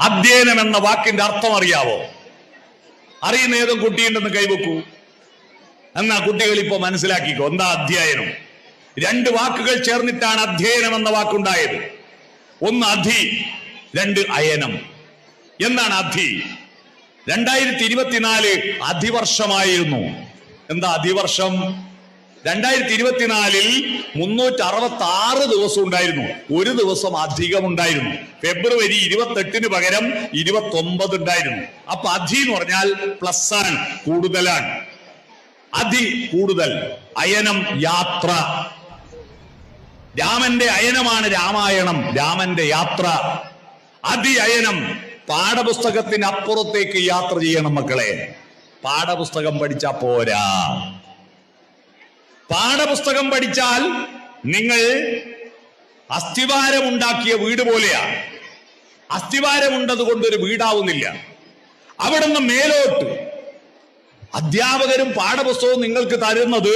അധ്യയനം എന്ന വാക്കിന്റെ അർത്ഥം അറിയാവോ? അറിയുന്ന ഏതും കുട്ടിയുണ്ടെന്ന് കൈവെക്കൂ. എന്നാ കുട്ടികൾ ഇപ്പൊ മനസ്സിലാക്കിക്കോ എന്താ അധ്യയനം? രണ്ട് വാക്കുകൾ ചേർന്നിട്ടാണ് അധ്യയനം എന്ന വാക്കുണ്ടായത്. ഒന്ന് അധി രണ്ട് അയനം. എന്താണ് അധി? രണ്ടായിരത്തി ഇരുപത്തിനാല് അധിവർഷമായിരുന്നു. എന്താ അധിവർഷം? രണ്ടായിരത്തി ഇരുപത്തിനാലിൽ മുന്നൂറ്റി അറുപത്തി ആറ് ദിവസം ഉണ്ടായിരുന്നു. ഒരു ദിവസം അധികം ഉണ്ടായിരുന്നു. ഫെബ്രുവരി ഇരുപത്തെട്ടിന് പകരം ഇരുപത്തി ഒമ്പത് ഉണ്ടായിരുന്നു. അപ്പൊ അധി എന്ന് പറഞ്ഞാൽ പ്ലസ് ആണ് കൂടുതലാണ്. അധി കൂടുതൽ അയനം യാത്ര. രാമന്റെ അയനമാണ് രാമായണം രാമന്റെ യാത്ര. അധി അയനം പാഠപുസ്തകത്തിന് അപ്പുറത്തേക്ക് യാത്ര ചെയ്യണം മക്കളെ. പാഠപുസ്തകം പഠിച്ചാ പോരാ. പാഠപുസ്തകം പഠിച്ചാൽ നിങ്ങൾ അസ്ഥിവാരമുണ്ടാക്കിയ വീട് പോലെയാ അസ്ഥിവാരമുണ്ടത് കൊണ്ടൊരു വീടാവുന്നില്ല. അവിടുന്ന് മേലോട്ട് അധ്യാപകരും പാഠപുസ്തകവും നിങ്ങൾക്ക് തരുന്നത്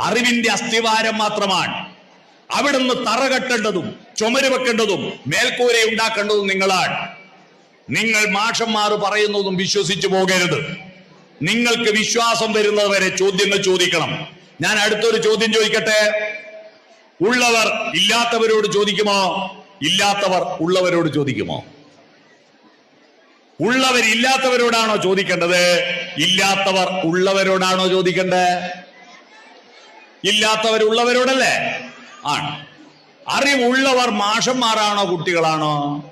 അറിവിന്റെ അസ്ഥിവാരം മാത്രമാണ്. അവിടുന്ന് തറ കെട്ടേണ്ടതും ചുമര് വെക്കേണ്ടതും മേൽക്കൂര ഉണ്ടാക്കേണ്ടതും നിങ്ങളാണ്. നിങ്ങൾ മാഷന്മാർ പറയുന്നതും വിശ്വസിച്ചു പോകരുത്. നിങ്ങൾക്ക് വിശ്വാസം വരുന്നത് വരെ ചോദ്യങ്ങൾ ചോദിക്കണം. ഞാൻ അടുത്തൊരു ചോദ്യം ചോദിക്കട്ടെ? ഉള്ളവർ ഇല്ലാത്തവരോട് ചോദിക്കുമോ? ഇല്ലാത്തവർ ഉള്ളവരോട് ചോദിക്കുമോ? ഉള്ളവർ ഇല്ലാത്തവരോടാണോ ചോദിക്കേണ്ടത്? ഇല്ലാത്തവർ ഉള്ളവരോടാണോ ചോദിക്കേണ്ടത്? ഇല്ലാത്തവർ ഉള്ളവരോടല്ലേ? ആണ്. അറിവുള്ളവർ മാഷന്മാരാണോ കുട്ടികളാണോ?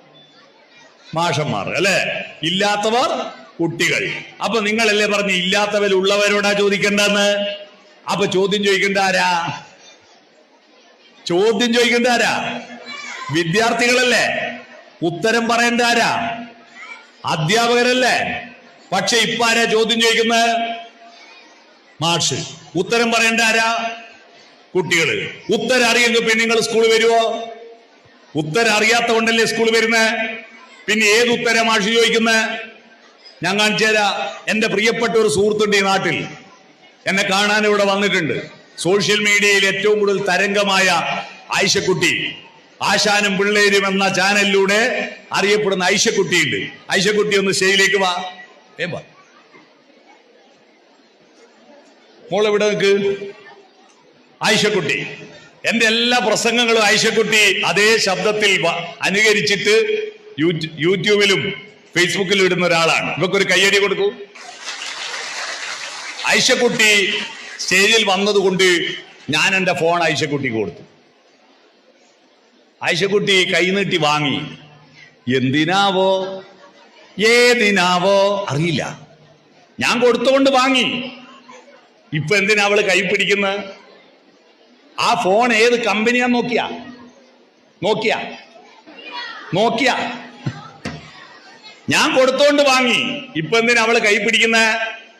മാഷന്മാർ അല്ലെ? ഇല്ലാത്തവർ കുട്ടികൾ. അപ്പൊ നിങ്ങളല്ലേ പറഞ്ഞു ഇല്ലാത്തവർ ഉള്ളവരോടാ ചോദിക്കേണ്ടെന്ന് അപ്പൊ ചോദ്യം ചോദിക്കേണ്ട ആരാ? ചോദ്യം ചോദിക്കേണ്ട ആരാ? വിദ്യാർത്ഥികളല്ലേ? ഉത്തരം പറയേണ്ട ആരാ? അധ്യാപകരല്ലേ? പക്ഷെ ഇപ്പൊ ആരാ ചോദ്യം ചോദിക്കുന്നത്? മാഷ് ഉത്തരം പറയേണ്ട ആരാ? കുട്ടികൾ. ഉത്തരം അറിയുന്നു പിന്നെ നിങ്ങൾ സ്കൂളിൽ വരുവോ? ഉത്തരം അറിയാത്ത കൊണ്ടല്ലേ സ്കൂളിൽ വരുന്നത് പിന്നെ ഏത് ഉത്തരം മാഷ് ചോദിക്കുന്നത് ഞാൻ കാണിച്ചു തരാം എന്റെ പ്രിയപ്പെട്ട ഒരു സുഹൃത്തുണ്ട് ഈ നാട്ടിൽ. എന്നെ കാണാൻ ഇവിടെ വന്നിട്ടുണ്ട്. സോഷ്യൽ മീഡിയയിൽ ഏറ്റവും കൂടുതൽ തരംഗമായ ആയിഷക്കുട്ടി. ആശാനും പിള്ളേരും എന്ന ചാനലിലൂടെ അറിയപ്പെടുന്ന ഐഷക്കുട്ടിയുണ്ട് ഐഷക്കുട്ടി ഒന്ന് സ്റ്റേജിലേക്ക് വാ. ഏ വാ. മോൾ നിൽക്ക് ആയിഷക്കുട്ടി. എന്റെ എല്ലാ പ്രസംഗങ്ങളും ആയിഷക്കുട്ടി അതേ ശബ്ദത്തിൽ അനുകരിച്ചിട്ട് യൂട്യൂബിലും ഫേസ്ബുക്കിലും ഇടുന്ന ഒരാളാണ്. ഇവക്കൊരു കയ്യടി കൊടുക്കൂ. ഐഷക്കുട്ടി സ്റ്റേജിൽ വന്നതുകൊണ്ട് ഞാൻ എന്റെ ഫോൺ ഐഷക്കുട്ടിക്ക് കൊടുത്തു. ഐഷക്കുട്ടി കൈനീട്ടി വാങ്ങി. എന്തിനാവോ? ഏതിനാവോ? അറിയില്ല. ഞാൻ കൊടുത്തുകൊണ്ട് വാങ്ങി. ഇപ്പൊ എന്തിനാ അവൾ കൈ ആ ഫോൺ ഏത് കമ്പനിയാ നോക്കിയ? നോക്കിയ? നോക്കിയ? ഞാൻ കൊടുത്തോണ്ട് വാങ്ങി. ഇപ്പൊ എന്തിനാ അവൾ കൈ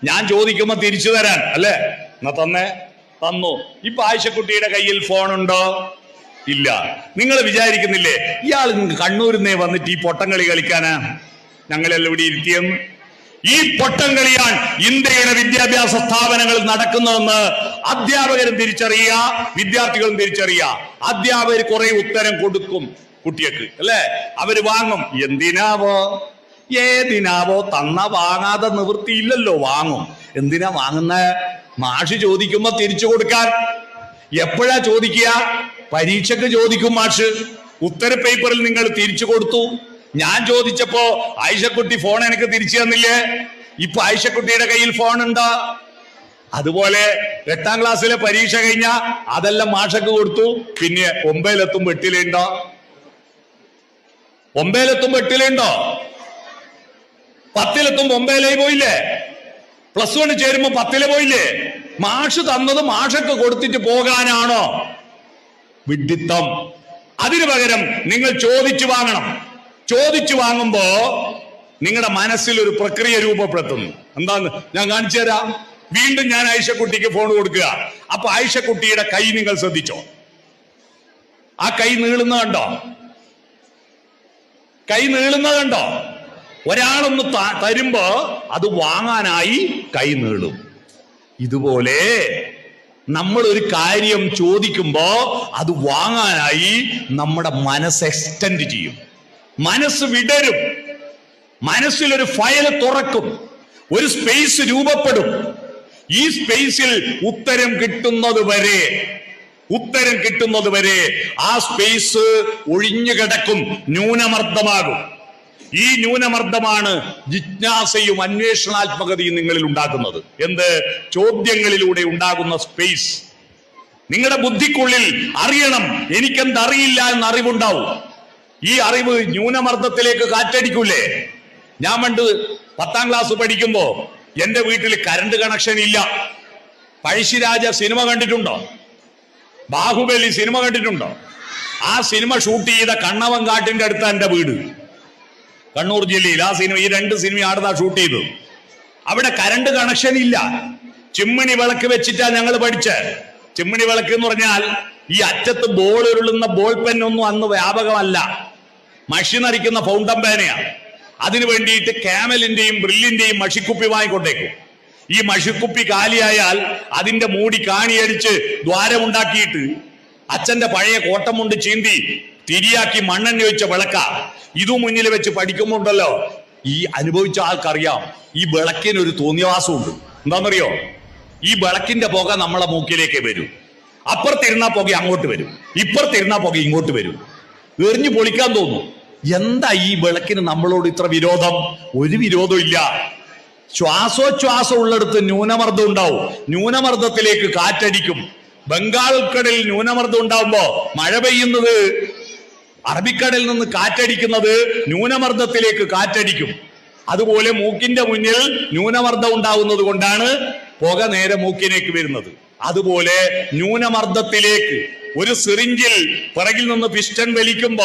ഞാൻ ചോദിക്കുമ്പോ തിരിച്ചു തരാൻ അല്ലേ? എന്നാ തന്നെ തന്നു. ഇപ്പൊ ആയിഷക്കുട്ടിയുടെ കയ്യിൽ ഫോൺ ഉണ്ടോ? ഇല്ല. നിങ്ങൾ വിചാരിക്കുന്നില്ലേ ഇയാൾ കണ്ണൂരിന്നേ വന്നിട്ട് ഈ പൊട്ടം കളി കളിക്കാനാ? ഞങ്ങളെല്ലാം ഇവിടെ ഇരുത്തിയെന്ന്. ഈ പൊട്ടം കളിയാണ് ഇന്ത്യയുടെ വിദ്യാഭ്യാസ സ്ഥാപനങ്ങളിൽ നടക്കുന്നതെന്ന് അധ്യാപകരും തിരിച്ചറിയുക വിദ്യാർത്ഥികളും തിരിച്ചറിയുക. അധ്യാപകർ കുറെ ഉത്തരം കൊടുക്കും കുട്ടികൾക്ക് അല്ലേ? അവർ വാങ്ങും. എന്തിനാവോ? ഏതിനാവോ തന്ന വാങ്ങാതെ നിവൃത്തിയില്ലല്ലോ വാങ്ങും. എന്തിനാ വാങ്ങുന്ന? മാഷ് ചോദിക്കുമ്പോ തിരിച്ചു കൊടുക്കാൻ. എപ്പോഴാ ചോദിക്കുക? പരീക്ഷക്ക് ചോദിക്കും മാഷ്. ഉത്തര പേപ്പറിൽ നിങ്ങൾ തിരിച്ചു കൊടുത്തു. ഞാൻ ചോദിച്ചപ്പോ ആയിഷക്കുട്ടി ഫോൺ എനിക്ക് തിരിച്ചു തന്നില്ലേ? ഇപ്പൊ ആയിഷക്കുട്ടിയുടെ കയ്യിൽ ഫോൺ ഉണ്ടോ? അതുപോലെ എട്ടാം ക്ലാസ്സിലെ പരീക്ഷ കഴിഞ്ഞ അതെല്ലാം മാഷക്ക് കൊടുത്തു. പിന്നെ ഒമ്പതിലെത്തും വെട്ടിലുണ്ടോ ഒമ്പതിലെത്തും എട്ടിലുണ്ടോ? പത്തിലെത്തും ഒമ്പതിലേക്ക് പോയില്ലേ? പ്ലസ് വൺ ചേരുമ്പോ പത്തിൽ പോയില്ലേ? മാഷ് തന്നത് മാഷൊക്കെ കൊടുത്തിട്ട് പോകാനാണോ? വിഡിത്തം അതിനു പകരം നിങ്ങൾ ചോദിച്ചു വാങ്ങണം. ചോദിച്ചു വാങ്ങുമ്പോ നിങ്ങളുടെ മനസ്സിൽ ഒരു പ്രക്രിയ രൂപപ്പെടുത്തുന്നു. എന്താന്ന്? ഞാൻ കാണിച്ചു തരാം. വീണ്ടും ഞാൻ ആയിഷക്കുട്ടിക്ക് ഫോൺ കൊടുക്കുക. അപ്പൊ ആയിഷക്കുട്ടിയുടെ കൈ നിങ്ങൾ ശ്രദ്ധിച്ചോ? ആ കൈ നീളുന്ന കണ്ടോ? കൈ നീളുന്ന കണ്ടോ? ഒരാളൊന്ന് തരുമ്പോ അത് വാങ്ങാനായി കൈ നീളും. ഇതുപോലെ നമ്മൾ ഒരു കാര്യം ചോദിക്കുമ്പോ അത് വാങ്ങാനായി നമ്മുടെ മനസ്സ് എക്സ്റ്റെൻഡ് ചെയ്യും. മനസ്സ് വിടരും. മനസ്സിലൊരു ഫയൽ തുറക്കും. ഒരു സ്പേസ് രൂപപ്പെടും. ഈ സ്പേസിൽ ഉത്തരം കിട്ടുന്നത് വരെ ഉത്തരം കിട്ടുന്നത് വരെ ആ സ്പേസ് ഒഴിഞ്ഞു കിടക്കും ന്യൂനമർദ്ദമാകും. ഈ ന്യൂനമർദ്ദമാണ് ജിജ്ഞാസയും അന്വേഷണാത്മകതയും നിങ്ങളിൽ ഉണ്ടാക്കുന്നത് എന്ത്? ചോദ്യങ്ങളിലൂടെ ഉണ്ടാകുന്ന സ്പേസ് നിങ്ങളുടെ ബുദ്ധിക്കുള്ളിൽ അറിയണം എനിക്കെന്തറിയില്ല എന്ന അറിവുണ്ടാവും ഈ അറിവ് ന്യൂനമർദ്ദത്തിലേക്ക് കാറ്റടിക്കൂലേ? ഞാൻ പണ്ട് പത്താം ക്ലാസ് പഠിക്കുമ്പോ എന്റെ വീട്ടിൽ കറണ്ട് കണക്ഷൻ ഇല്ല. പഴശ്ശിരാജ സിനിമ കണ്ടിട്ടുണ്ടോ? ബാഹുബലി സിനിമ കണ്ടിട്ടുണ്ടോ? ആ സിനിമ ഷൂട്ട് ചെയ്ത കണ്ണവൻ കാട്ടിന്റെ അടുത്ത എന്റെ വീട്. കണ്ണൂർ ജില്ലയിൽ ആ സിനിമ ഈ രണ്ട് സിനിമ ഷൂട്ട് ചെയ്തത് അവിടെ കരണ്ട് കണക്ഷൻ ഇല്ല. ചിമ്മിണി വിളക്ക് വെച്ചിട്ടാ ഞങ്ങൾ പഠിച്ച്. ചിമ്മിണി വിളക്ക് എന്ന് പറഞ്ഞാൽ ഈ അറ്റത്ത് ബോൾ ഉരുളുന്ന ബോൾ പെൻ ഒന്നും അന്ന് വ്യാപകമല്ല. മഷി നരിക്കുന്ന ഫൗണ്ടൻ പേനയാണ് അതിനു വേണ്ടിയിട്ട് ക്യാമലിന്റെയും ബ്രില്ലിന്റെയും മഷിക്കുപ്പി വാങ്ങിക്കൊണ്ടേക്കും. ഈ മഷിക്കുപ്പി കാലിയായാൽ അതിന്റെ മൂടി കാണിയടിച്ച് ദ്വാരമുണ്ടാക്കിയിട്ട് അച്ഛന്റെ പഴയ കോട്ടം കൊണ്ട് ചീന്തി തിരിയാക്കി മണ്ണെണ്ണ വെച്ച വിളക്ക. ഇതു മുന്നിൽ വെച്ച് പഠിക്കുമ്പോണ്ടല്ലോ ഈ അനുഭവിച്ച ആൾക്കറിയാം ഈ വിളക്കിന് ഒരു തോന്നിയവാസമുണ്ട്. എന്താണെന്നറിയോ ഈ വിളക്കിന്റെ പുക നമ്മളെ മൂക്കിലേക്ക് വരും. അപ്പുറത്തിരുന്നാ പുക അങ്ങോട്ട് വരും. ഇപ്പുറത്തിരുന്നാ പുക ഇങ്ങോട്ട് വരും. എറിഞ്ഞു പൊളിക്കാൻ തോന്നും. എന്താ ഈ വിളക്കിന് നമ്മളോട് ഇത്ര വിരോധം? ഒരു വിരോധം ഇല്ല. ശ്വാസോച്ഛ്വാസം ഉള്ളിടത്ത് ന്യൂനമർദ്ദം ഉണ്ടാവും. ന്യൂനമർദ്ദത്തിലേക്ക് കാറ്റടിക്കും. ബംഗാൾ കടലിൽ ന്യൂനമർദ്ദം ഉണ്ടാവുമ്പോ മഴ പെയ്യുന്നത് അറബിക്കടലിൽ നിന്ന് കാറ്റടിക്കുന്നത് ന്യൂനമർദ്ദത്തിലേക്ക് കാറ്റടിക്കും. അതുപോലെ മൂക്കിന്റെ മുന്നിൽ ന്യൂനമർദ്ദം ഉണ്ടാവുന്നത് കൊണ്ടാണ് പുക നേരെ മൂക്കിലേക്ക് വരുന്നത്. അതുപോലെ ന്യൂനമർദ്ദത്തിലേക്ക് ഒരു സിറിഞ്ചിൽ പിറകിൽ നിന്ന് പിസ്റ്റൺ വലിക്കുമ്പോ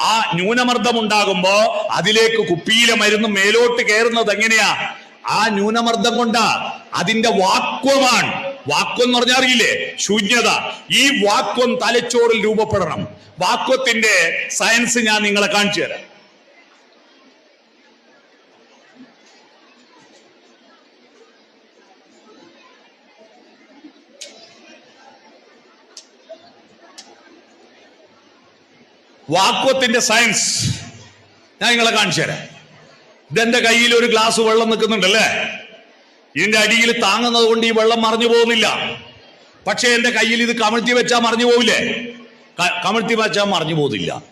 ആ ന്യൂനമർദ്ദം ഉണ്ടാകുമ്പോ അതിലേക്ക് കുപ്പിയിലെ മരുന്ന് മേലോട്ട് കയറുന്നത് എങ്ങനെയാ? ആ ന്യൂനമർദ്ദം കൊണ്ടാ. അതിന്റെ വാക്വമാണ്. വാക്വം എന്ന് പറഞ്ഞാൽ അറിയില്ലേ? ശൂന്യത. ഈ വാക്വം തലച്ചോറിൽ രൂപപ്പെടണം. വാക്വത്തിന്റെ സയൻസ് ഞാൻ നിങ്ങളെ കാണിച്ചു തരാം. വാക്വത്തിന്റെ സയൻസ് ഞാൻ നിങ്ങളെ കാണിച്ചു തരാം. ഇതെന്റെ കയ്യിൽ ഒരു ഗ്ലാസ് വെള്ളം നിൽക്കുന്നുണ്ടല്ലേ? ഇതിന്റെ അടിയിൽ താങ്ങുന്നത് കൊണ്ട് ഈ വെള്ളം മറിഞ്ഞു പോകുന്നില്ല. പക്ഷെ എന്റെ കയ്യിൽ ഇത് കമഴ്ത്തി വെച്ചാൽ മറിഞ്ഞു പോവില്ലേ? കമിഴ്ത്തി വാച്ചാൽ മറിഞ്ഞു പോകുന്നില്ല.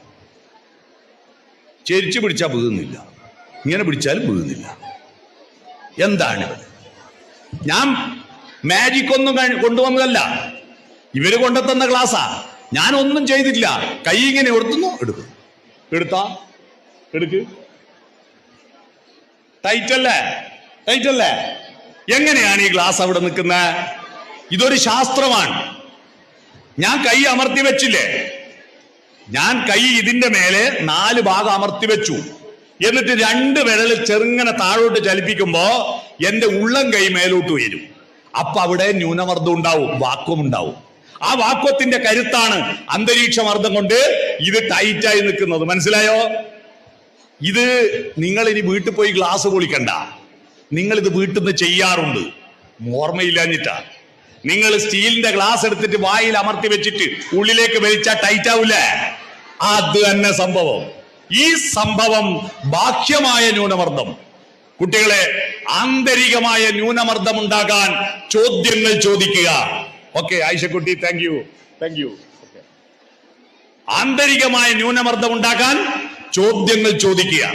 ചെരിച്ചു പിടിച്ചാൽ വീഴുന്നില്ല. ഇങ്ങനെ പിടിച്ചാലും വീഴുന്നില്ല. എന്താണ് ഞാൻ മാജിക് ഒന്നും കൊണ്ടുവന്നതല്ല. ഇവർ കൊണ്ടുതന്ന ക്ലാസ്സാ ഞാൻ ഒന്നും ചെയ്തിട്ടില്ല. കൈ ഇങ്ങനെ എടുത്തുന്നു എടുക്കും എടുത്താ? എടുക്ക്. ടൈറ്റല്ലേ ടൈറ്റല്ലേ എങ്ങനെയാണ് ഈ ഗ്ലാസ് അവിടെ നിൽക്കുന്നത്? ഇതൊരു ശാസ്ത്രമാണ്. ഞാൻ കൈ അമർത്തി വെച്ചില്ലേ? ഞാൻ കൈ ഇതിന്റെ മേലെ നാല് ഭാഗം അമർത്തി വെച്ചു. എന്നിട്ട് രണ്ട് വിരൽ ചെറുങ്ങനെ താഴോട്ട് ചലിപ്പിക്കുമ്പോ എന്റെ ഉള്ളം കൈ മേലോട്ട് ഉയരും. അപ്പൊ അവിടെ ന്യൂനമർദ്ദം ഉണ്ടാവും വാക്വം ഉണ്ടാവും. ആ വാക്വത്തിന്റെ കരുത്താണ് അന്തരീക്ഷ മർദ്ദം കൊണ്ട് ഇത് ടൈറ്റായി നിൽക്കുന്നത്. മനസ്സിലായോ? ഇത് നിങ്ങൾ ഇനി വീട്ടിൽ പോയി ഗ്ലാസ് പൊളിക്കണ്ട. നിങ്ങൾ ഇത് വീട്ടിൽ നിന്ന് ചെയ്യാറുണ്ട്. ഓർമ്മയില്ലാഞ്ഞിട്ടാ. നിങ്ങൾ സ്റ്റീലിന്റെ ഗ്ലാസ് എടുത്തിട്ട് വായിൽ അമർത്തി വെച്ചിട്ട് ഉള്ളിലേക്ക് വലിച്ചാൽ ടൈറ്റ് ആവൂലേ. അത് തന്നെ സംഭവം. ഈ സംഭവം ബാഹ്യമായ ന്യൂനമർദ്ദം. കുട്ടികളെ ആന്തരികമായ ന്യൂനമർദ്ദം ഉണ്ടാകാൻ ചോദ്യങ്ങൾ ചോദിക്കുക. Okay Ayishakutty thank you thank you ആന്തരികമായ ന്യൂനമർദ്ദം ഉണ്ടാക്കാൻ ചോദ്യങ്ങൾ ചോദിക്കുക.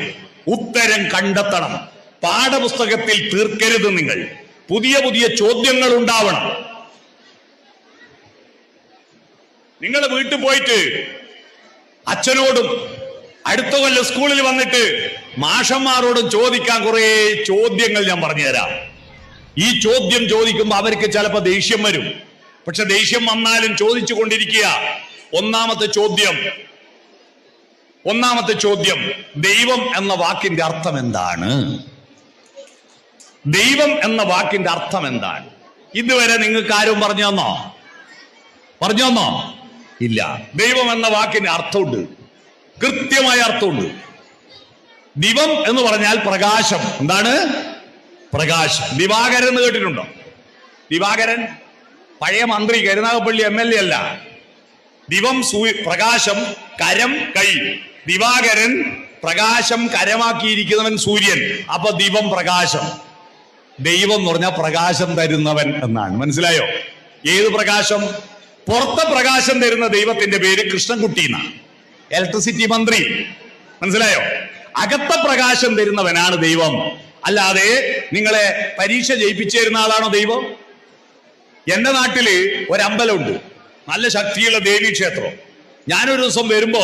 ഉത്തരം കണ്ടെത്തണം. പാഠപുസ്തകത്തിൽ തീർക്കരുത് നിങ്ങൾ. പുതിയ പുതിയ ചോദ്യങ്ങൾ ഉണ്ടാവണം. നിങ്ങൾ വീട്ടിൽ പോയിട്ട് അച്ഛനോടും അടുത്ത കൊല്ലം സ്കൂളിൽ വന്നിട്ട് മാഷന്മാരോടും ചോദിക്കാൻ കുറേ ചോദ്യങ്ങൾ ഞാൻ പറഞ്ഞുതരാം. ഈ ചോദ്യം ചോദിക്കുമ്പോൾ അവർക്ക് ചിലപ്പോൾ ദേഷ്യം വരും. പക്ഷെ ദേഷ്യം വന്നാലും ചോദിച്ചു കൊണ്ടിരിക്കുക ഒന്നാമത്തെ ചോദ്യം ഒന്നാമത്തെ ചോദ്യം ദൈവം എന്ന വാക്കിന്റെ അർത്ഥം എന്താണ്? ദൈവം എന്ന വാക്കിന്റെ അർത്ഥം എന്താണ്? ഇതുവരെ നിങ്ങൾക്ക് ആരും പറഞ്ഞു തന്നോ? പറഞ്ഞു തന്നോ? ഇല്ല. ദൈവം എന്ന വാക്കിന് അർത്ഥമുണ്ട്. കൃത്യമായ അർത്ഥമുണ്ട്. ദിവം എന്ന് പറഞ്ഞാൽ പ്രകാശം. എന്താണ്? പ്രകാശം. ദിവാകരൻ എന്ന് കേട്ടിട്ടുണ്ടോ? ദിവാകരൻ പഴയ മന്ത്രി കരുനാഗപ്പള്ളി എം എൽ എ അല്ല. ദിവം സൂര്യ പ്രകാശം കരം കൈ. ദിവാകരൻ പ്രകാശം കരമാക്കിയിരിക്കുന്നവൻ സൂര്യൻ. അപ്പൊ ദിവം പ്രകാശം. ദൈവം എന്ന് പറഞ്ഞാൽ പ്രകാശം തരുന്നവൻ എന്നാണ്. മനസ്സിലായോ? ഏത് പ്രകാശം? പുറത്തെ പ്രകാശം തരുന്ന ദൈവത്തിന്റെ പേര് കൃഷ്ണൻകുട്ടി എന്നാണ്. ഇലക്ട്രിസിറ്റി മന്ത്രി. മനസ്സിലായോ? അകത്ത പ്രകാശം തരുന്നവനാണ് ദൈവം. അല്ലാതെ നിങ്ങളെ പരീക്ഷ ജയിപ്പിച്ചു തരുന്ന ആളാണോ ദൈവം? എന്റെ നാട്ടിൽ ഒരമ്പലമുണ്ട്. നല്ല ശക്തിയുള്ള ദേവീ ക്ഷേത്രം. ഞാനൊരു ദിവസം വരുമ്പോ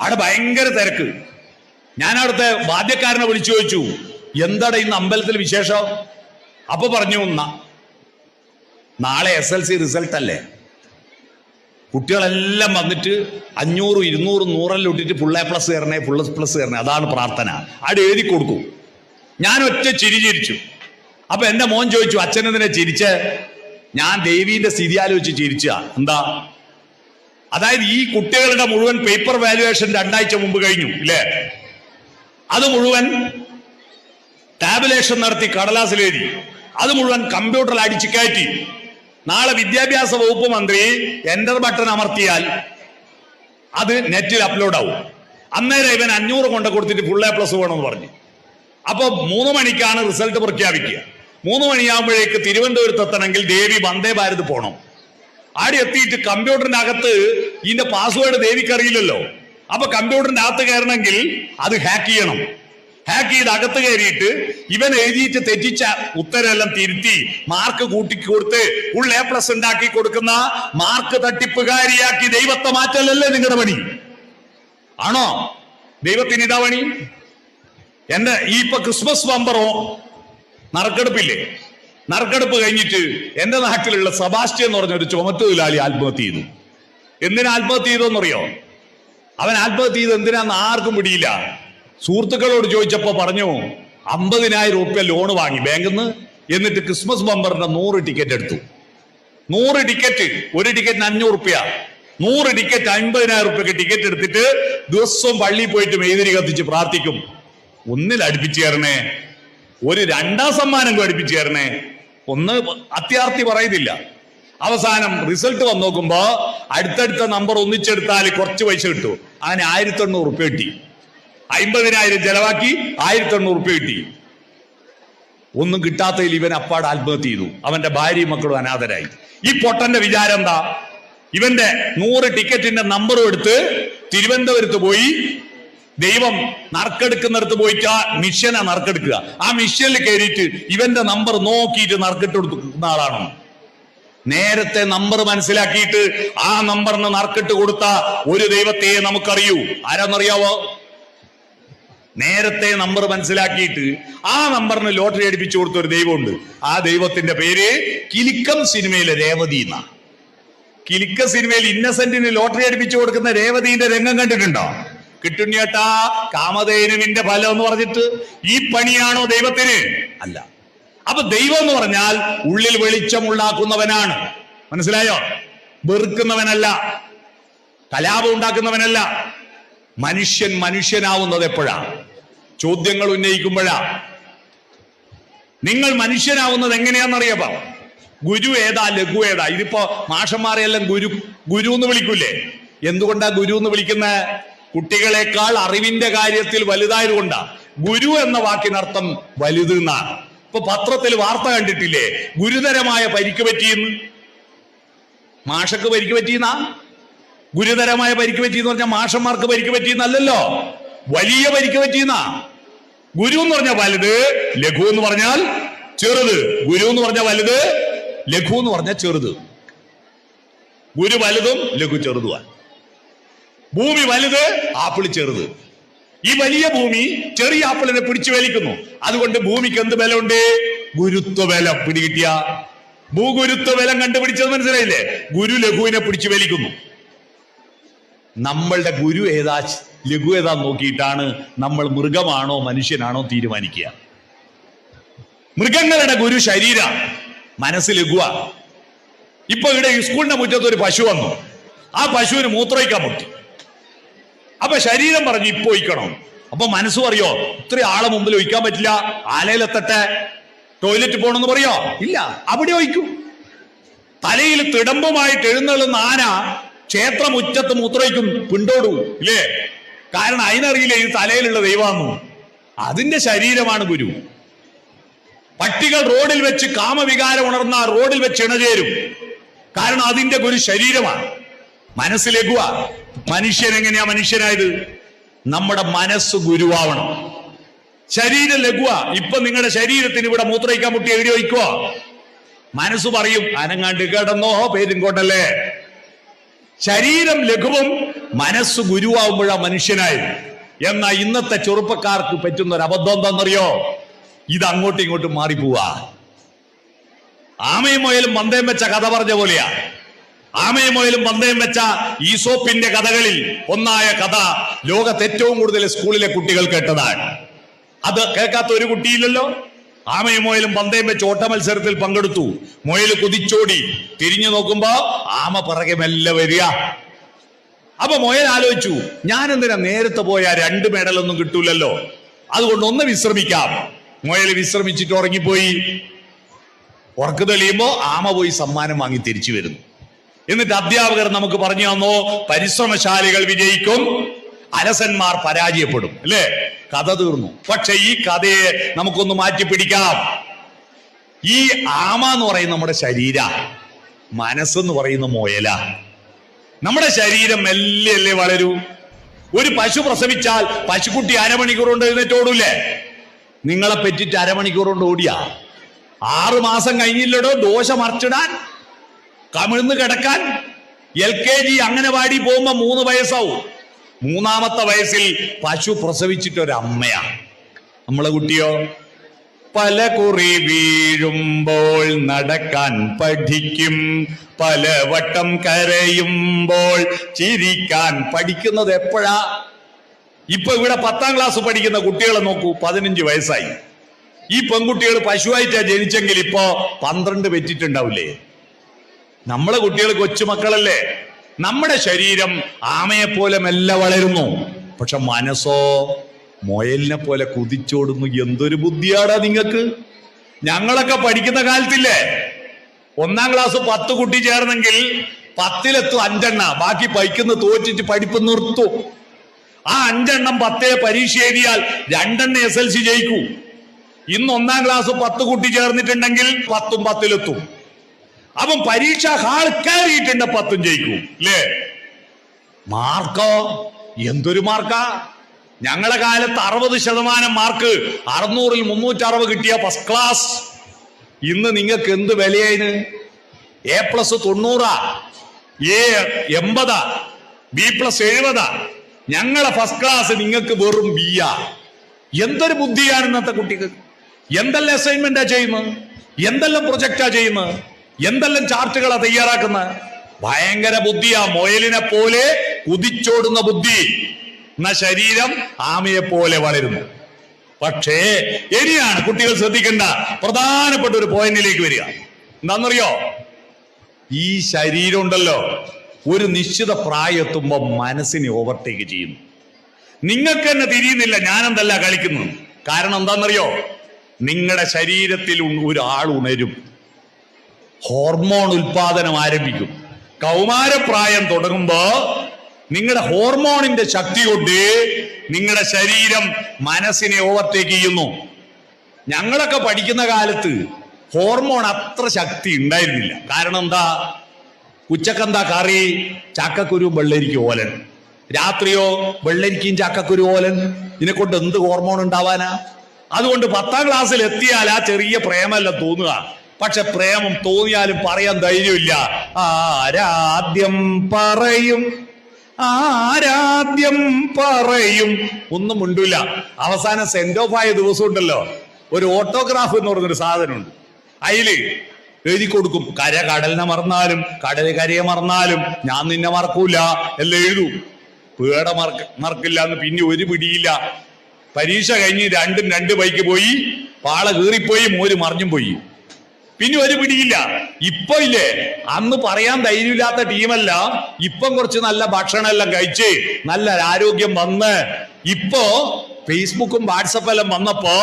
അവിടെ ഭയങ്കര തിരക്ക്. ഞാൻ അവിടുത്തെ വാദ്യക്കാരനെ വിളിച്ചു ചോദിച്ചു എന്താണ് ഇന്ന് അമ്പലത്തിൽ വിശേഷം? അപ്പൊ പറഞ്ഞു "ന- നാളെ എസ് എൽ സി റിസൾട്ട് അല്ലേ? കുട്ടികളെല്ലാം വന്നിട്ട് അഞ്ഞൂറും ഇരുന്നൂറും നൂറെല്ലാം ഇട്ടിട്ട് ഫുൾ എ പ്ലസ് കയറണേ ഫുൾ പ്ലസ് കയറണേ അതാണ് പ്രാർത്ഥന. അവിടെ എഴുതി കൊടുക്കും. ഞാൻ ഒറ്റ ചിരി ചിരിച്ചു. അപ്പൊ എന്റെ മോൻ ചോദിച്ചു അച്ഛനെന്തിനെ ചിരിച്ച്? ഞാൻ ദേവീന്റെ സ്ഥിതി ആലോചിച്ച് ചിരിച്ച. എന്താ? അതായത് ഈ കുട്ടികളുടെ മുഴുവൻ പേപ്പർ വാല്യുവേഷൻ രണ്ടാഴ്ച മുമ്പ് കഴിഞ്ഞു ഇല്ലേ? അത് മുഴുവൻ ടാബുലേഷൻ നടത്തി കടലാസിൽ എഴുതി. അത് മുഴുവൻ കമ്പ്യൂട്ടറിൽ അടിച്ചു കയറ്റി. നാളെ വിദ്യാഭ്യാസ വകുപ്പ് മന്ത്രി എന്റർ ബട്ടൺ അമർത്തിയാൽ അത് നെറ്റിൽ അപ്ലോഡ് ആവും. അന്നേരം ഇവൻ അഞ്ഞൂറ് കൊണ്ട് കൊടുത്തിട്ട് ഫുൾ എ പ്ലസ് വേണമെന്ന് പറഞ്ഞു. അപ്പോൾ മൂന്ന് മണിക്കാണ് റിസൾട്ട് പ്രഖ്യാപിക്കുക. മൂന്ന് മണിയാകുമ്പോഴേക്ക് തിരുവനന്തപുരത്ത് എത്തണമെങ്കിൽ ദേവി വന്ദേ ഭാരത് പോണം. ആടി എത്തിയിട്ട് കമ്പ്യൂട്ടറിന്റെ അകത്ത് ഇതിന്റെ പാസ്വേഡ് ദേവിക്ക് അറിയില്ലല്ലോ. അപ്പൊ കമ്പ്യൂട്ടറിന്റെ അകത്ത് കയറണമെങ്കിൽ അത് ഹാക്ക് ചെയ്യണം. ഹാക്ക് ചെയ്ത് അകത്ത് കയറിയിട്ട് ഇവൻ എഴുതിയിട്ട് തെറ്റിച്ച ഉത്തരമെല്ലാം തിരുത്തി മാർക്ക് കൂട്ടി കൊടുത്ത് ഫുൾ എ പ്ലസ് ഉണ്ടാക്കി കൊടുക്കുന്ന മാർക്ക് തട്ടിപ്പുകാരിയാക്കി ദൈവത്തെ മാറ്റലല്ലേ നിങ്ങളുടെ പണി? ആണോ? ദൈവത്തിന് ഇതാ പണി? എന്റെ ഈ ഇപ്പൊ ക്രിസ്മസ് ബമ്പറോ നറുക്കെടുപ്പില്ലേ? നറുക്കെടുപ്പ് കഴിഞ്ഞിട്ട് എന്റെ നാട്ടിലുള്ള സബാസ്റ്റ്യൻ എന്ന് പറഞ്ഞ ഒരു ആത്മഹത്യ ചെയ്തു. എന്തിനാ ആത്മഹത്യ ചെയ്തോന്നറിയോ അവൻ ആത്മഹത്യ ചെയ്ത് എന്തിനാന്ന് ആർക്കും പിടിയില്ല. സുഹൃത്തുക്കളോട് ചോദിച്ചപ്പോ പറഞ്ഞു അമ്പതിനായിരം റുപ്യ ലോൺ വാങ്ങി ബാങ്കിൽ നിന്ന് എന്നിട്ട് ക്രിസ്മസ് ബമ്പറിന്റെ നൂറ് ടിക്കറ്റ് എടുത്തു. നൂറ് ടിക്കറ്റ് ഒരു ടിക്കറ്റിന് അഞ്ഞൂറ് റുപ്യ നൂറ് ടിക്കറ്റ് അമ്പതിനായിരം റുപ്യക്ക് ടിക്കറ്റ് എടുത്തിട്ട് ദിവസവും പള്ളിയിൽ പോയിട്ട് മെയ്തിരി കത്തിച്ച് പ്രാർത്ഥിക്കും. ഒന്നിൽ അടുപ്പിച്ചു തരണേ ഒരു രണ്ടാം സമ്മാനം അടുപ്പിച്ചു തരണേ ഒന്ന് അത്യാർത്ഥി പറയുന്നില്ല. അവസാനം റിസൾട്ട് വന്നു നോക്കുമ്പോ അടുത്തടുത്ത നമ്പർ ഒന്നിച്ചെടുത്താൽ കുറച്ച് പൈസ കിട്ടും. അങ്ങനെ ആയിരത്തി എണ്ണൂറ് റുപ്യ കിട്ടി. അമ്പതിനായിരം ചെലവാക്കി ആയിരത്തി എണ്ണൂറ് റുപ്യ കിട്ടി. ഒന്നും കിട്ടാത്തതിൽ ഇവൻ അപ്പാട് ആത്മഹത്യ ചെയ്തു. അവന്റെ ഭാര്യയും മക്കളും അനാഥരായി. ഈ പൊട്ടന്റെ വിചാരം എന്താ? ഇവന്റെ നൂറ് ടിക്കറ്റിന്റെ നമ്പറും എടുത്ത് തിരുവനന്തപുരത്ത് പോയി ദൈവം നറുക്കെടുക്കുന്നിടത്ത് പോയിട്ട് ആ മിഷനെ നറുക്കെടുക്കുക. ആ മിഷനിൽ കയറിയിട്ട് ഇവന്റെ നമ്പർ നോക്കിയിട്ട് നറുക്കിട്ട് കൊടുക്കുന്ന ആളാണോ? നേരത്തെ നമ്പർ മനസ്സിലാക്കിയിട്ട് ആ നമ്പറിന് നറുക്കിട്ട് കൊടുത്ത ഒരു ദൈവത്തെ നമുക്കറിയൂ. ആരാന്നറിയാവോ? നേരത്തെ നമ്പർ മനസ്സിലാക്കിയിട്ട് ആ നമ്പറിന് ലോട്ടറി അടിപ്പിച്ചു കൊടുത്ത ഒരു ദൈവമുണ്ട്. ആ ദൈവത്തിന്റെ പേര് കിലിക്കം സിനിമയിലെ രേവതി എന്നാ. കിലിക്ക സിനിമയിൽ ഇന്നസെന്റിന് ലോട്ടറി അടിപ്പിച്ചു കൊടുക്കുന്ന രേവതിന്റെ രംഗം കണ്ടിട്ടുണ്ടോ? കിട്ടുണ്ണിയേട്ടാ കാമധേനുവിന്റെ ഫലം എന്ന് പറഞ്ഞിട്ട് ഈ പണിയാണോ ദൈവത്തിന്? അല്ല. അപ്പൊ ദൈവം എന്ന് പറഞ്ഞാൽ ഉള്ളിൽ വെളിച്ചം ഉണ്ടാക്കുന്നവനാണ് മനസ്സിലായോ? വെറുക്കുന്നവനല്ല. കലാപം ഉണ്ടാക്കുന്നവനല്ല. മനുഷ്യൻ മനുഷ്യനാവുന്നത് എപ്പോഴാ? ചോദ്യങ്ങൾ ഉന്നയിക്കുമ്പോഴാ. നിങ്ങൾ മനുഷ്യനാവുന്നത് എങ്ങനെയാണെന്നറിയാമോ? ഗുരു ഏതാ? ലഘു ഏതാ? ഇതിപ്പോ മാഷന്മാരെല്ലാം ഗുരു ഗുരു എന്ന് വിളിക്കൂലേ? എന്തുകൊണ്ടാ ഗുരു എന്ന് വിളിക്കുന്ന? കുട്ടികളെക്കാൾ അറിവിന്റെ കാര്യത്തിൽ വലുതായതുകൊണ്ടാ ഗുരു എന്ന വാക്കിനർത്ഥം വലുത് എന്നാണ്. ഇപ്പൊ പത്രത്തിൽ വാർത്ത കണ്ടിട്ടില്ലേ? ഗുരുതരമായ പരിക്ക് പറ്റിയെന്ന്? മാഷക്ക് പരിക്ക് പറ്റിയെന്നാ? ഗുരുതരമായ പരിക്ക് പറ്റിയെന്ന് പറഞ്ഞാൽ മാഷന്മാർക്ക് പരിക്ക് പറ്റിയെന്നല്ലല്ലോ വലിയ പരിക്ക് പറ്റിയെന്ന ഗുരു എന്ന് പറഞ്ഞാൽ വലുത് ലഘു എന്ന് പറഞ്ഞാൽ ചെറുത്. ഗുരു എന്ന് പറഞ്ഞാൽ വലുത് ലഘു എന്ന് പറഞ്ഞാൽ ചെറുത്. ഗുരു വലുതും ലഘു ചെറുതുമാണ്. ഭൂമി വലുത് ആപ്പിൾ ചെറുത്. ഈ വലിയ ഭൂമി ചെറിയ ആപ്പിളിനെ പിടിച്ചു വലിക്കുന്നു. അതുകൊണ്ട് ഭൂമിക്ക് എന്ത് ബലമുണ്ട്? ഗുരുത്വ ബലം പിടികിട്ടിയ. ഭൂഗുരുത്വ ബലം കണ്ടുപിടിച്ചത് മനസ്സിലായില്ലേ? ഗുരു ലഘുവിനെ പിടിച്ചു വലിക്കുന്നു. നമ്മളുടെ ഗുരു ഏതാ ലഘു ഏതാ നോക്കിയിട്ടാണ് നമ്മൾ മൃഗമാണോ മനുഷ്യനാണോ തീരുമാനിക്കുക. മൃഗങ്ങളുടെ ഗുരു ശരീര മനസ്സ് ലഘുവ. ഇപ്പൊ ഇവിടെ സ്കൂളിന്റെ മുറ്റത്ത് ഒരു പശു വന്നു. ആ പശുവിന് മൂത്രയിക്കാൻ മുട്ടി. അപ്പൊ ശരീരം പറഞ്ഞു ഇപ്പൊ ഒഴിക്കണം. അപ്പൊ മനസ്സ് പറയോ ഇത്രയും ആളെ മുമ്പിൽ ഒഴിക്കാൻ പറ്റില്ല. ആലയിലെത്തട്ടെ ടോയ്ലറ്റ് പോണെന്ന് പറയോ? ഇല്ല അവിടെ ഒഴിക്കും. തലയിൽ തിടമ്പുമായിട്ട് എഴുന്നള്ളുന്ന ആന ക്ഷേത്രമുറ്റത്ത് മൂത്രയിക്കും പിണ്ടോടു ഇല്ലേ? കാരണം അതിനറിയില്ല ഇത് തലയിലുള്ള ദൈവമാണെന്ന്. അതിന്റെ ശരീരമാണ് ഗുരു. പട്ടികൾ റോഡിൽ വെച്ച് കാമവികാരം ഉണർന്ന റോഡിൽ വെച്ച് ഇണചേരും. കാരണം അതിന്റെ ഗുരു ശരീരമാണ്. മനസ്സിലേക്കുക മനുഷ്യൻ എങ്ങനെയാ മനുഷ്യനായത്? നമ്മുടെ മനസ്സ് ഗുരുവാവണം. ശരീരം ലഘുവ. ഇപ്പൊ നിങ്ങളുടെ ശരീരത്തിന് ഇവിടെ മൂത്രയിക്കാൻ മുട്ടി എഴുതി വയ്ക്കുവോ? മനസ്സ് പറയും അനങ്ങാണ്ട് കിടന്നോ പേരിൻകോട്ടല്ലേ ശരീരം ലഘുവും മനസ്സ് ഗുരുവാകുമ്പോഴാ മനുഷ്യനായി എന്നാ ഇന്നത്തെ ചെറുപ്പക്കാർക്ക് പറ്റുന്ന ഒരു അബദ്ധം എന്താണെന്നറിയോ ഇത് അങ്ങോട്ടും ഇങ്ങോട്ടും മാറിപ്പോവാ. ആമയും മുയലും പന്തയം വെച്ച കഥ പറഞ്ഞ പോലെയാ. ആമയും മുയലും പന്തയം വെച്ച ഈസോപ്പിന്റെ കഥകളിൽ ഒന്നായ കഥ ലോകത്ത് ഏറ്റവും കൂടുതൽ സ്കൂളിലെ കുട്ടികൾ കേട്ടതാണ്. അത് കേൾക്കാത്ത ഒരു കുട്ടിയില്ലല്ലോ? ആമയും മുയലും പന്തയം വെച്ച് ഓട്ട മത്സരത്തിൽ പങ്കെടുത്തു. മുയൽ കുതിച്ചോടി. തിരിഞ്ഞു നോക്കുമ്പോ ആമ പിറകെ മെല്ലെ വരിക. അപ്പൊ മുയൽ ആലോചിച്ചു ഞാൻ എന്തിനാ നേരത്തെ പോയാ രണ്ട് മെഡലൊന്നും കിട്ടൂലല്ലോ? അതുകൊണ്ട് ഒന്ന് വിശ്രമിക്കാം. മുയൽ വിശ്രമിച്ചിട്ട് ഉറങ്ങിപ്പോയി. ഉറക്കു തെളിയുമ്പോ ആമ പോയി സമ്മാനം വാങ്ങി തിരിച്ചു വരുന്നു. എന്നിട്ട് അധ്യാപകർ നമുക്ക് പറഞ്ഞു തന്നോ പരിശ്രമശാലികൾ വിജയിക്കും അലസന്മാർ പരാജയപ്പെടും. അല്ലേ? കഥ തീർന്നു. പക്ഷെ ഈ കഥയെ നമുക്കൊന്ന് മാറ്റി പിടിക്കാം. ഈ ആമ എന്ന് പറയുന്ന നമ്മുടെ ശരീര മനസ്സെന്ന് പറയുന്ന മുയല. നമ്മുടെ ശരീരം മെല്ലെയല്ലേ വളരൂ. ഒരു പശു പ്രസവിച്ചാൽ പശുക്കുട്ടി അരമണിക്കൂർ കൊണ്ട് എഴുന്നേറ്റ് ഓടൂലേ? നിങ്ങളെ പെറ്റിട്ട് അരമണിക്കൂർ കൊണ്ട് ഓടിയാ. ആറു മാസം കഴിഞ്ഞില്ലടോ ദോശ മറിച്ചിടാൻ? കമിഴ്ന്ന് കിടക്കാൻ? എൽ കെ ജി അങ്ങനെ വാടി പോകുമ്പോ മൂന്ന് വയസ്സാവും. മൂന്നാമത്തെ വയസ്സിൽ പശു അമ്മയാ നമ്മളെ കുട്ടിയോ പല കുറി വീഴുമ്പോൾ നടക്കാൻ പഠിക്കും പല വട്ടം കരയുമ്പോൾ ചിരിക്കാൻ പഠിക്കുന്നത് എപ്പോഴാ? ഇപ്പൊ ഇവിടെ പത്താം ക്ലാസ് പഠിക്കുന്ന കുട്ടികളെ നോക്കൂ പതിനഞ്ച് വയസ്സായി. ഈ പെൺകുട്ടികൾ പശുവായിട്ടാ ജനിച്ചെങ്കിൽ ഇപ്പോ പന്ത്രണ്ട് പെറ്റിട്ടുണ്ടാവില്ലേ? നമ്മളെ കുട്ടികൾ കൊച്ചുമക്കളല്ലേ? നമ്മുടെ ശരീരം ആമയെ പോലെ മെല്ലെ വളരുന്നു. പക്ഷെ മനസ്സോ മൊയലിനെ പോലെ കുതിച്ചോടുന്നു. എന്തൊരു ബുദ്ധിയാടാ നിങ്ങൾക്ക്? ഞങ്ങളൊക്കെ പഠിക്കുന്ന കാലത്തില്ലേ? ഒന്നാം ക്ലാസ് പത്ത് കുട്ടി ചേർന്നെങ്കിൽ പത്തിലെത്തും അഞ്ചെണ്ണ. ബാക്കി പൈക്കുന്ന തോറ്റിട്ട് പഠിപ്പ് നിർത്തും. ആ അഞ്ചെണ്ണം പത്തേ പരീക്ഷ എഴുതിയാൽ രണ്ടെണ്ണം എസ് എൽ സി ജയിക്കൂ. ഇന്ന് ഒന്നാം ക്ലാസ് പത്ത് കുട്ടി ചേർന്നിട്ടുണ്ടെങ്കിൽ പത്തും പത്തിലെത്തും. അവൻ പരീക്ഷ ഹാൾ കയറിയിട്ടുണ്ട് പത്തും ജയിക്കും അല്ലേ മാർക്കോ? എന്തൊരു മാർക്കാ? ഞങ്ങളെ കാലത്ത് അറുപത് ശതമാനം മാർക്ക് അറുന്നൂറിൽ മുന്നൂറ്റി അറുപത് കിട്ടിയ ഫസ്റ്റ് ക്ലാസ് ഇന്ന് നിങ്ങൾക്ക് എന്ത് വിലയായിന് എ പ്ലസ് തൊണ്ണൂറാ എ എൺപതാ ബി പ്ലസ് എഴുപതാ. ഞങ്ങളെ ഫസ്റ്റ് ക്ലാസ് നിങ്ങൾക്ക് വെറും ബി ആ എന്തൊരു ബുദ്ധിയാണ് ഇന്നത്തെ കുട്ടിക്ക് എന്തെല്ലാം അസൈൻമെന്റാ ചെയ്യുന്നത്? എന്തെല്ലാം പ്രൊജക്റ്റാ ചെയ്യുന്നത്? എന്തെല്ലാം ചാർട്ടുകളാ തയ്യാറാക്കുന്നത്? ഭയങ്കര ബുദ്ധിയാ. മൊയലിനെ പോലെ കുതിച്ചോടുന്ന ബുദ്ധി. എന്ന ശരീരം ആമയെ പോലെ വളരുന്നു. പക്ഷേ ഇനിയാണ് കുട്ടികൾ ശ്രദ്ധിക്കേണ്ട. പ്രധാനപ്പെട്ട ഒരു പോയിന്റിലേക്ക് വരിക. എന്താണെന്നറിയോ? ഈ ശരീരം ഉണ്ടല്ലോ. ഒരു നിശ്ചിത പ്രായം എത്തുമ്പോൾ മനസ്സിനെ ഓവർടേക്ക് ചെയ്യുന്നു നിങ്ങൾക്ക് തന്നെ തിരിയുന്നില്ല. ഞാനെന്തല്ല കളിക്കുന്നു കാരണം എന്താണെന്നറിയോ? നിങ്ങളുടെ ശരീരത്തിൽ ഒരാൾ ഉണരും. ഹോർമോൺ ഉൽപാദനം ആരംഭിക്കും. കൗമാരപ്രായം തുടങ്ങുമ്പോ നിങ്ങളുടെ ഹോർമോണിന്റെ ശക്തി കൊണ്ട് നിങ്ങളുടെ ശരീരം മനസ്സിനെ ഓവർടേക്ക് ചെയ്യുന്നു. ഞങ്ങളൊക്കെ പഠിക്കുന്ന കാലത്ത് ഹോർമോൺ അത്ര ശക്തി ഉണ്ടായിരുന്നില്ല. കാരണം എന്താ? ഉച്ചക്കെന്താ കറി? ചാക്കക്കുരു വെള്ളരിക്ക് ഓലൻ. രാത്രിയോ വെള്ളരിക്കും ചാക്കക്കുരു ഓലൻ? ഇതിനെ കൊണ്ട് എന്ത് ഹോർമോൺ ഉണ്ടാവാനാ? അതുകൊണ്ട് പത്താം ക്ലാസ്സിൽ എത്തിയാൽ ആ ചെറിയ പ്രേമല്ല തോന്നുക. പക്ഷെ പ്രേമം തോന്നിയാലും പറയാൻ ധൈര്യമില്ല. ആരാദ്യം പറയും? ആരാദ്യം പറയും? ഒന്നും ഉണ്ടില്ല അവസാനം സെൻഡ് ഓഫ് ആയ ദിവസം ഉണ്ടല്ലോ. ഒരു ഓട്ടോഗ്രാഫ് എന്ന് പറഞ്ഞൊരു സാധനമുണ്ട്. അതിൽ എഴുതി കൊടുക്കും. കര കടലിനെ മറന്നാലും കടൽ കരയെ മറന്നാലും ഞാൻ നിന്നെ മറക്കൂല എല്ലാം എഴുതും. പേട മറക്ക മറക്കില്ല എന്ന് പിന്നെ ഒരു പിടിയില്ല. പരീക്ഷ കഴിഞ്ഞ് രണ്ടും രണ്ട് ബൈക്ക് പോയി. പാള കീറിപ്പോയി മോര് മറിഞ്ഞും പോയി. പിന്നെ ഒരു പിടിയില്ല. ഇപ്പൊ ഇല്ലേ? അന്ന് പറയാൻ ധൈര്യമില്ലാത്ത ടീമല്ല. ഇപ്പം കുറച്ച് നല്ല ഭക്ഷണമെല്ലാം കഴിച്ച് നല്ല ആരോഗ്യം വന്ന് ഇപ്പോ ഫേസ്ബുക്കും വാട്സപ്പെല്ലാം വന്നപ്പോ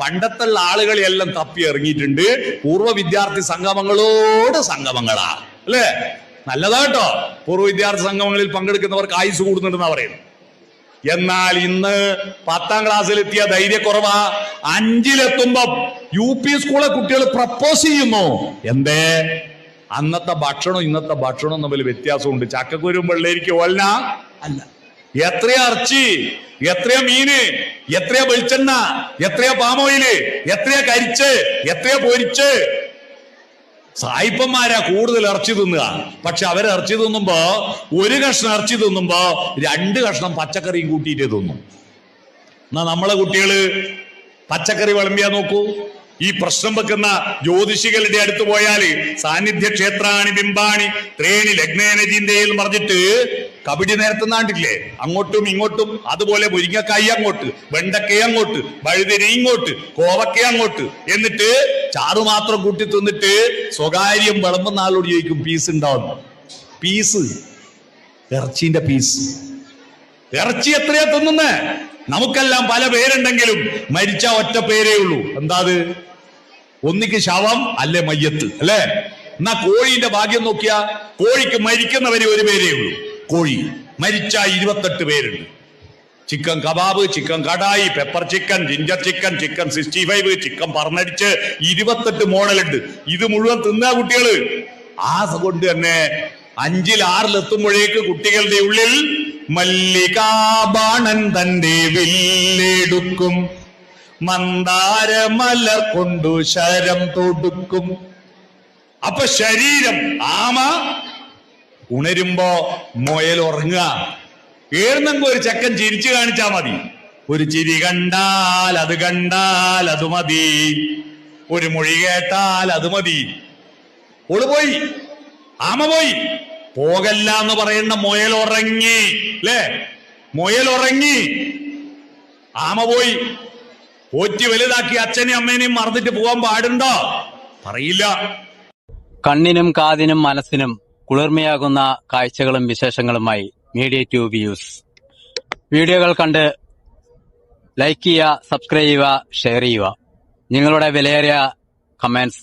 പണ്ടത്തെ ആളുകളെല്ലാം തപ്പി ഇറങ്ങിയിട്ടുണ്ട്. പൂർവ വിദ്യാർത്ഥി സംഗമങ്ങളോട് സംഗമങ്ങളാ. അല്ലേ? നല്ലതാട്ടോ പൂർവ വിദ്യാർത്ഥി സംഗമങ്ങളിൽ പങ്കെടുക്കുന്നവർക്ക് ആയുസ് കൂടുന്നുണ്ടെന്നാ പറയുന്നത്. എന്നാൽ ഇന്ന് പത്താം ക്ലാസ്സിലെത്തിയ ധൈര്യക്കുറവാ. അഞ്ചിലെത്തുമ്പോ യു പി സ്കൂളിലെ കുട്ടികൾ പ്രപ്പോസ് ചെയ്യുന്നു. എന്തേ? അന്നത്തെ ഭക്ഷണം ഇന്നത്തെ ഭക്ഷണം തമ്മിൽ വ്യത്യാസമുണ്ട്. ചക്കക്കുരും വെള്ളരിക്ക് ഓലന? അല്ല. എത്രയാ അർച്ചി എത്രയാ മീന്? എത്രയാ വെളിച്ചെണ്ണ? എത്രയാ പാമോയിൽ എത്രയാ കരിച്ച്? എത്രയാ പൊരിച്ച്? സായിപ്പന്മാരാ കൂടുതൽ ഇറച്ചി തിന്നുക. പക്ഷെ അവർ ഇറച്ചി തിന്നുമ്പോ ഒരു കഷ്ണം ഇറച്ചി തിന്നുമ്പോ രണ്ട് കഷ്ണം പച്ചക്കറിയും കൂട്ടിയിട്ട് തിന്നും. എന്നാ നമ്മളെ കുട്ടികൾ പച്ചക്കറി വിളമ്പിയാ നോക്കൂ. ഈ പ്രശ്നം വെക്കുന്ന ജ്യോതിഷികളുടെ അടുത്ത് പോയാൽ സാന്നിധ്യ ക്ഷേത്രാണി ബിംബാണി ത്രേണി ലഗ്നേന ചിന്തയിൽ പറഞ്ഞിട്ട് കബഡി നേരത്തുന്നാണ്ടില്ലേ അങ്ങോട്ടും ഇങ്ങോട്ടും അതുപോലെ മുരിങ്ങക്കായി അങ്ങോട്ട് വെണ്ടക്കയെ അങ്ങോട്ട് വഴുതിരി ഇങ്ങോട്ട് കോവക്കൈ അങ്ങോട്ട് എന്നിട്ട് ചാറ് മാത്രം കൂട്ടി തിന്നിട്ട് സ്വകാര്യം വിളമ്പുന്ന ആളോട് ചോദിക്കും പീസ് ഉണ്ടാവുന്നു? പീസ്? ഇറച്ചിന്റെ പീസ്. ഇറച്ചി എത്രയാ തിന്നുന്നേ? നമുക്കെല്ലാം പല പേരുണ്ടെങ്കിലും മരിച്ച ഒറ്റ പേരേ ഉള്ളൂ. എന്താ അത്? ഒന്നിക്ക് ശവം അല്ലെ മയ്യത്ത് അല്ലേ? എന്നാ കോഴിന്റെ ഭാഗ്യം നോക്കിയാ കോഴിക്ക് മരിക്കുന്നവരെ ഒരു പേരേ ഉള്ളൂ. കോഴി മരിച്ച ഇരുപത്തെട്ട് പേരുണ്ട്. Chicken kebab chicken kadai pepper chicken ginger chicken chicken sixty five chicken പറഞ്ഞടിച്ച് ഇരുപത്തെട്ട് മോഡലുണ്ട്. ഇത് മുഴുവൻ തിന്നാ കുട്ടികൾ. ആ കൊണ്ട് തന്നെ അഞ്ചിൽ ആറിലെത്തുമ്പോഴേക്ക് കുട്ടികളുടെ ഉള്ളിൽ മല്ലികാബാണൻ തന്റെ വില്ലെടുക്കും. മന്ദാരമല കൊണ്ടു ശരം തൊടുക്കും. അപ്പൊ ശരീരം ആമ ഉണരുമ്പോ മുയൽ ഉറങ്ങുക. ഏഴുന്നെങ്കിൽ ഒരു ചക്കൻ ചിരിച്ചു കാണിച്ചാ മതി. ഒരു ചിരി കണ്ടാൽ അത് കണ്ടാൽ അത് മതി. ഒരു മൊഴി കേട്ടാൽ അത് മതി. ഓൾ പോയി. ആമ പോയി. പോകല്ല എന്ന് പറയുന്ന മുയൽ ഉറങ്ങി. അല്ലേ മുയൽ ഉറങ്ങി. ആമ പോയി. പോറ്റി വലുതാക്കി അച്ഛനെയും അമ്മേനെയും മറന്നിട്ട് പോകാൻ പാടുണ്ടോ? പറയില്ല. കണ്ണിനും കാതിനും മനസ്സിനും കുളിർമയാകുന്ന കാഴ്ചകളും വിശേഷങ്ങളുമായി മീഡിയ ട്യൂബ് ന്യൂസ് വീഡിയോകൾ കണ്ട് ലൈക്ക് ചെയ്യുക സബ്സ്ക്രൈബ് ചെയ്യുക ഷെയർ ചെയ്യുക. നിങ്ങളുടെ വിലയേറിയ കമന്റ്സ്